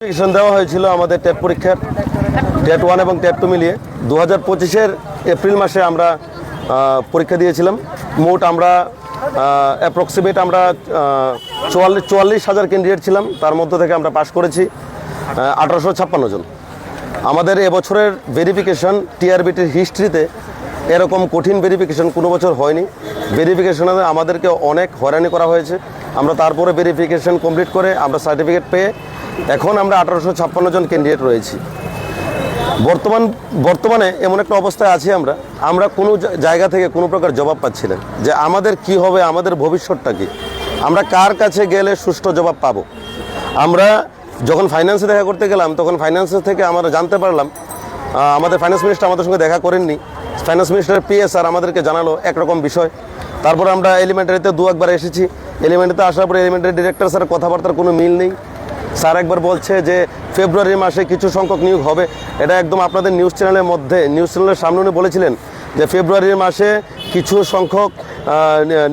Notification দেওয়া হয়েছিল আমাদের টেট পরীক্ষার, টেট ওয়ান এবং টেট টু মিলিয়ে। দু হাজার পঁচিশের এপ্রিল মাসে আমরা পরীক্ষা দিয়েছিলাম। মোট আমরা অ্যাপ্রক্সিমেট আমরা চুয়াল্লিশ চুয়াল্লিশ হাজার ক্যান্ডিডেট ছিলাম। তার মধ্য থেকে আমরা পাশ করেছি আঠারোশো ছাপ্পান্ন জন। আমাদের এবছরের ভেরিফিকেশন টিআরবিটির হিস্ট্রিতে এরকম কঠিন ভেরিফিকেশন কোনো বছর হয়নি। ভেরিফিকেশনে আমাদেরকে অনেক হয়রানি করা হয়েছে। আমরা তারপরে ভেরিফিকেশন কমপ্লিট করে আমরা সার্টিফিকেট পেয়ে এখন আমরা আঠারোশো ছাপ্পান্ন জন ক্যান্ডিডেট রয়েছি। বর্তমান, বর্তমানে এমন একটা অবস্থায় আছি আমরা। আমরা কোনো জায়গা থেকে কোনো প্রকার জবাব পাচ্ছি না যে আমাদের কি হবে, আমাদের ভবিষ্যৎটা কী। আমরা কার কাছে গেলে সুষ্ঠু জবাব পাবো? আমরা যখন ফাইন্যান্সে দেখা করতে গেলাম, তখন ফাইন্যান্সের থেকে আমরা জানতে পারলাম আমাদের ফাইন্যান্স মিনিস্টার আমাদের সঙ্গে দেখা করেননি। ফাইন্যান্স মিনিস্টার পিএস স্যার আমাদেরকে জানালো একরকম বিষয়। তারপর আমরা এলিমেন্টারিতে দু একবার এসেছি। এলিমেন্টারিতে আসার পরে এলিমেন্টারি ডিরেক্টর স্যার কথাবার্তার কোনো মিল নেই। স্যার একবার বলছে যে ফেব্রুয়ারি মাসে কিছু সংখ্যক নিয়োগ হবে। এটা একদম আপনাদের নিউজ চ্যানেলের মধ্যে নিউজ চ্যানেলের সামনে উনি বলেছিলেন যে ফেব্রুয়ারি মাসে কিছু সংখ্যক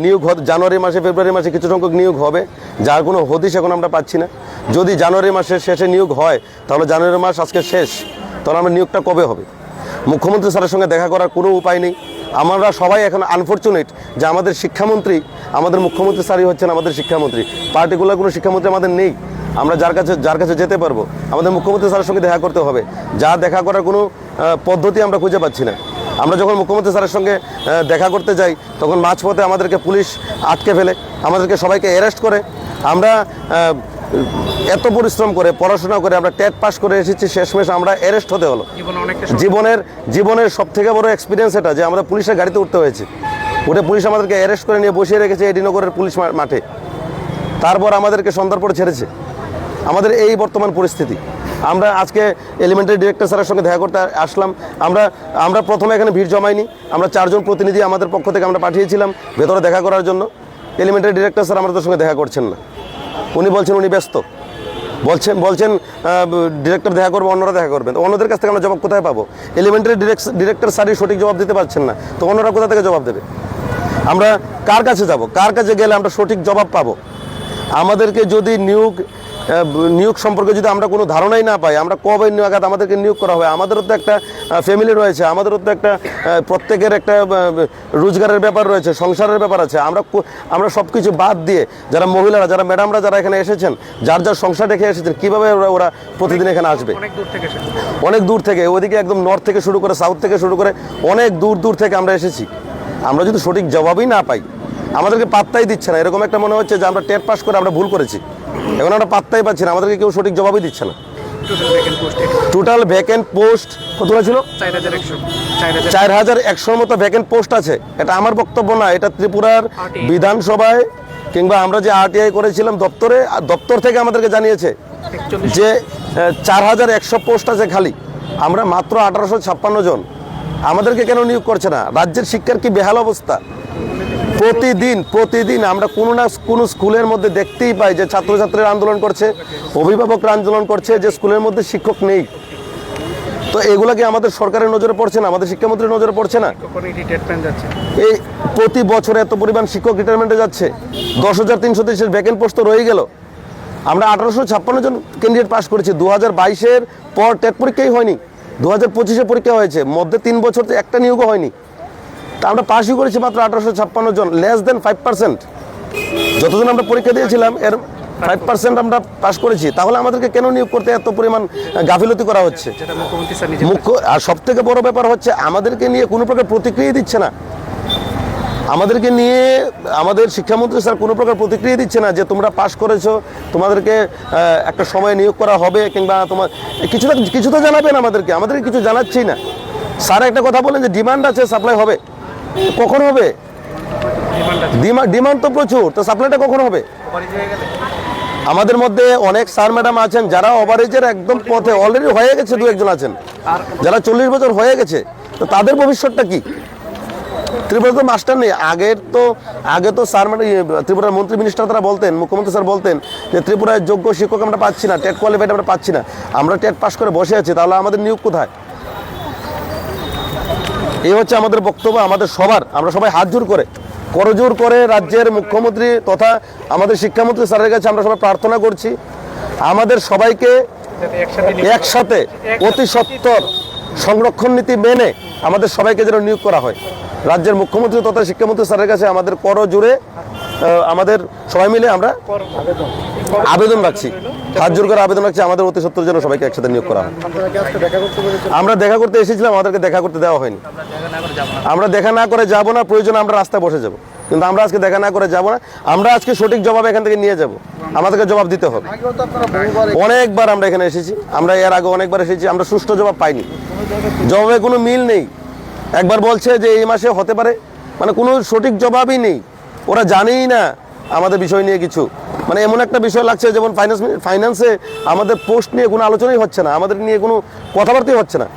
নিয়োগ জানুয়ারি মাসে ফেব্রুয়ারি মাসে কিছু সংখ্যক নিয়োগ হবে। যার কোনো হদিশ এখন আমরা পাচ্ছি না। যদি জানুয়ারি মাসের শেষে নিয়োগ হয়, তাহলে জানুয়ারি মাস আজকে শেষ। তাহলে আমরা নিয়োগটা কবে হবে? মুখ্যমন্ত্রী স্যারের সঙ্গে দেখা করার কোনো উপায় নেই। আমরা সবাই এখন আনফর্চুনেট যে আমাদের শিক্ষামন্ত্রী, আমাদের মুখ্যমন্ত্রী স্যারই হচ্ছেন আমাদের শিক্ষামন্ত্রী। পার্টিকুলার কোনো শিক্ষামন্ত্রী আমাদের নেই। আমরা যার কাছে যার কাছে যেতে পারব, আমাদের মুখ্যমন্ত্রী স্যারের সঙ্গে দেখা করতে হবে। যা দেখা করার কোনো পদ্ধতি আমরা খুঁজে পাচ্ছি না। আমরা যখন মুখ্যমন্ত্রী স্যারের সঙ্গে দেখা করতে যাই, তখন মাঝপথে আমাদেরকে পুলিশ আটকে ফেলে, আমাদেরকে সবাইকে অ্যারেস্ট করে। আমরা এত পরিশ্রম করে পড়াশোনা করে আমরা টেট পাস করে এসেছি শেষমেশ আমরা অ্যারেস্ট হতে হলো। জীবনের জীবনের সব থেকে বড় এক্সপিরিয়েন্স এটা যে আমরা পুলিশের গাড়িতে উঠতে হয়েছে। উঠে পুলিশ আমাদেরকে অ্যারেস্ট করে নিয়ে বসিয়ে রেখেছে এডিনগরের পুলিশ মাঠে। তারপর আমাদেরকে সন্ধ্যার পরে ছেড়েছে। আমাদের এই বর্তমান পরিস্থিতি। আমরা আজকে এলিমেন্টারি ডিরেক্টর স্যারের সঙ্গে দেখা করতে আসলাম। আমরা আমরা প্রথমে এখানে ভিড় জমাইনি। আমরা চারজন প্রতিনিধি আমাদের পক্ষ থেকে আমরা পাঠিয়েছিলাম ভেতরে দেখা করার জন্য। এলিমেন্টারি ডিরেক্টর স্যার আমাদের সঙ্গে দেখা করছেন না। উনি বলছেন উনি ব্যস্ত। বলছেন বলছেন ডিরেক্টর দেখা করব, অন্যরা দেখা করবেন। তো অন্যদের কাছ থেকে আমরা জবাব কোথায় পাবো? এলিমেন্টারি ডিরেক্টর স্যারই সঠিক জবাব দিতে পারছেন না, তো অন্যরা কোথা থেকে জবাব দেবে? আমরা কার কাছে যাব? কার কাছে গেলে আমরা সঠিক জবাব পাবো? আমাদেরকে যদি নিয়োগ নিয়োগ সম্পর্কে যদি আমরা কোনো ধারণাই না পাই আমরা কবে নাগাদ আমাদেরকে নিয়োগ করা হবে? আমাদেরও তো একটা ফ্যামিলি রয়েছে আমাদেরও তো একটা প্রত্যেকের একটা রোজগারের ব্যাপার রয়েছে সংসারের ব্যাপার আছে। আমরা আমরা সব কিছু বাদ দিয়ে যারা মহিলারা যারা ম্যাডামরা যারা এখানে এসেছেন যার যার সংসার রেখে এসেছেন কীভাবে ওরা ওরা প্রতিদিন এখানে আসবে? অনেক দূর থেকে এসেছে অনেক দূর থেকে ওইদিকে একদম নর্থ থেকে শুরু করে সাউথ থেকে শুরু করে অনেক দূর দূর থেকে আমরা এসেছি। আমরা যদি সঠিক জবাবই না পাই আমাদেরকে পাত্তাই দিচ্ছে না। এরকম একটা মনে হচ্ছে যে আমরা টেট পাস করে আমরা ভুল করেছি। এখন আমরা পাত্তাই পাচ্ছি না। আমাদেরকে কেউ সঠিক জবাবই দিচ্ছে না। টোটাল ভ্যাকেন্ট পোস্টে কতগুলো ছিল চার হাজার একশোর মতো ভ্যাকেন্ট পোস্ট আছে। এটা আমার বক্তব্য না এটা ত্রিপুরার বিধানসভায় কিংবা আমরা যে আরটিআই করেছিলাম দপ্তরে আর দপ্তর থেকে আমাদেরকে জানিয়েছে যে চার হাজার একশো পোস্ট আছে খালি। আমরা মাত্র আঠারোশো ছাপ্পান্ন জন। আমাদেরকে কেন নিয়োগ করছে না? রাজ্যের শিক্ষার কি বেহাল অবস্থা? প্রতিদিন প্রতিদিন আমরা কোনো না কোনো স্কুলের মধ্যে দেখতেই পাই যে ছাত্রছাত্রীরা আন্দোলন করছে অভিভাবকরা আন্দোলন করছে যে স্কুলের মধ্যে শিক্ষক নেই। তো এগুলা কি আমাদের সরকারের নজরে পড়ছে না? আমাদের শিক্ষামন্ত্রীর নজরে পড়ছে না? এই প্রতি বছর এত পরিমাণ শিক্ষক রিটায়ারমেন্টে যাচ্ছে। দশ হাজার তিনশো তেইশের ভ্যাকেন্ট পোস্ট তো রয়ে গেল। আমরা আঠারোশো ছাপ্পান্ন জন ক্যান্ডিডেট পাস করেছি। দু হাজার বাইশের পর টেট পরীক্ষাই হয়নি। দু হাজার পঁচিশে পরীক্ষা হয়েছে। মধ্যে তিন বছর তো একটা নিয়োগও হয়নি। তা আমরা পাশই করেছি মাত্র আঠারোশো ছাপ্পান্ন জন লেস দেন ফাইভ পার্সেন্ট যতজন আমরা পরীক্ষা দিয়েছিলাম এর ফাইভ পার্সেন্ট আমরা পাস করেছি। তাহলে আমাদেরকে কেন নিয়োগ করতে এত পরিমাণ গাফিলতি করা হচ্ছে? মুখ্য আর সব থেকে বড় ব্যাপার হচ্ছে আমাদেরকে নিয়ে কোনো প্রকার প্রতিক্রিয়া দিচ্ছে না। আমাদেরকে নিয়ে আমাদের শিক্ষামন্ত্রী স্যার কোনো প্রকার প্রতিক্রিয়া দিচ্ছে না যে তোমরা পাশ করেছ তোমাদেরকে একটা সময় নিয়োগ করা হবে কিংবা তোমার কিছুটা কিছু তো জানাবেন আমাদেরকে আমাদেরকে কিছু জানাচ্ছেই না। স্যার একটা কথা বলেন যে ডিমান্ড আছে সাপ্লাই হবে। কখন হবে? ডিমান্ড তো প্রচুর তো সাপ্লাইটা কখন হবে? আমাদের মধ্যে অনেক স্যার ম্যাডাম আছেন যারা ওভারেজের একদম পথে অলরেডি হয়ে গেছে দু একজন আছেন। যারা চল্লিশ বছর হয়ে গেছে তো তাদের ভবিষ্যৎটা কি? ত্রিপুরা তো মাস্টার নেই। আগের তো আগে তো স্যার মানে ইয়ে, ত্রিপুরার মন্ত্রী মিনিস্টার তারা বলতেন মুখ্যমন্ত্রী স্যার বলতেন যে ত্রিপুরায় যোগ্য শিক্ষক আমরা পাচ্ছি না টেট কোয়ালিফাইড আমরা পাচ্ছি না। আমরা টেট পাস করে বসে আছি তাহলে আমাদের নিয়োগ কোথায়? এই হচ্ছে আমাদের বক্তব্য আমাদের সবার আমরা সবাই হাত জোর করে করজোর করে রাজ্যের মুখ্যমন্ত্রী তথা আমাদের শিক্ষামন্ত্রী স্যারের কাছে আমরা সবাই প্রার্থনা করছি। আমাদের সবাইকে একসাথে অতি সত্তর সংরক্ষণ নীতি মেনে আমাদের সবাইকে যেন নিয়োগ করা হয়। রাজ্যের মুখ্যমন্ত্রী তথা শিক্ষামন্ত্রী স্যারের কাছে আমাদের কর জুড়ে আহ, আমাদের সবাই মিলে আমরা আবেদন রাখছি। হাত জোর করে আবেদন রাখছি, আমাদের অতি সত্তর জন সবাইকে একসাথে নিয়োগ করা হয়। আমরা দেখা করতে এসেছিলাম, আমাদেরকে দেখা করতে দেওয়া হয়নি। আমরা দেখা না করে যাব না, প্রয়োজন আমরা রাস্তায় বসে যাব। কিন্তু আমরা আজকে দেখা না করে যাব না, আমরা আজকে সঠিক জবাব এখান থেকে নিয়ে যাব। আমাদেরকে জবাব দিতে হবে। অনেকবার আমরা এখানে এসেছি, আমরা এর আগে অনেকবার এসেছি, আমরা সুষ্ঠু জবাব পাইনি। জবাবে কোনো মিল নেই। একবার বলছে যে এই মাসে হতে পারে মানে কোনো সঠিক জবাবই নেই। ওরা জানেই না আমাদের বিষয় নিয়ে কিছু। মানে এমন একটা বিষয় লাগছে যেমন ফাইন্যান্স ফাইন্যান্সে আমাদের পোস্ট নিয়ে কোনো আলোচনাই হচ্ছে না, আমাদের নিয়ে কোনো কথাবার্তাই হচ্ছে না।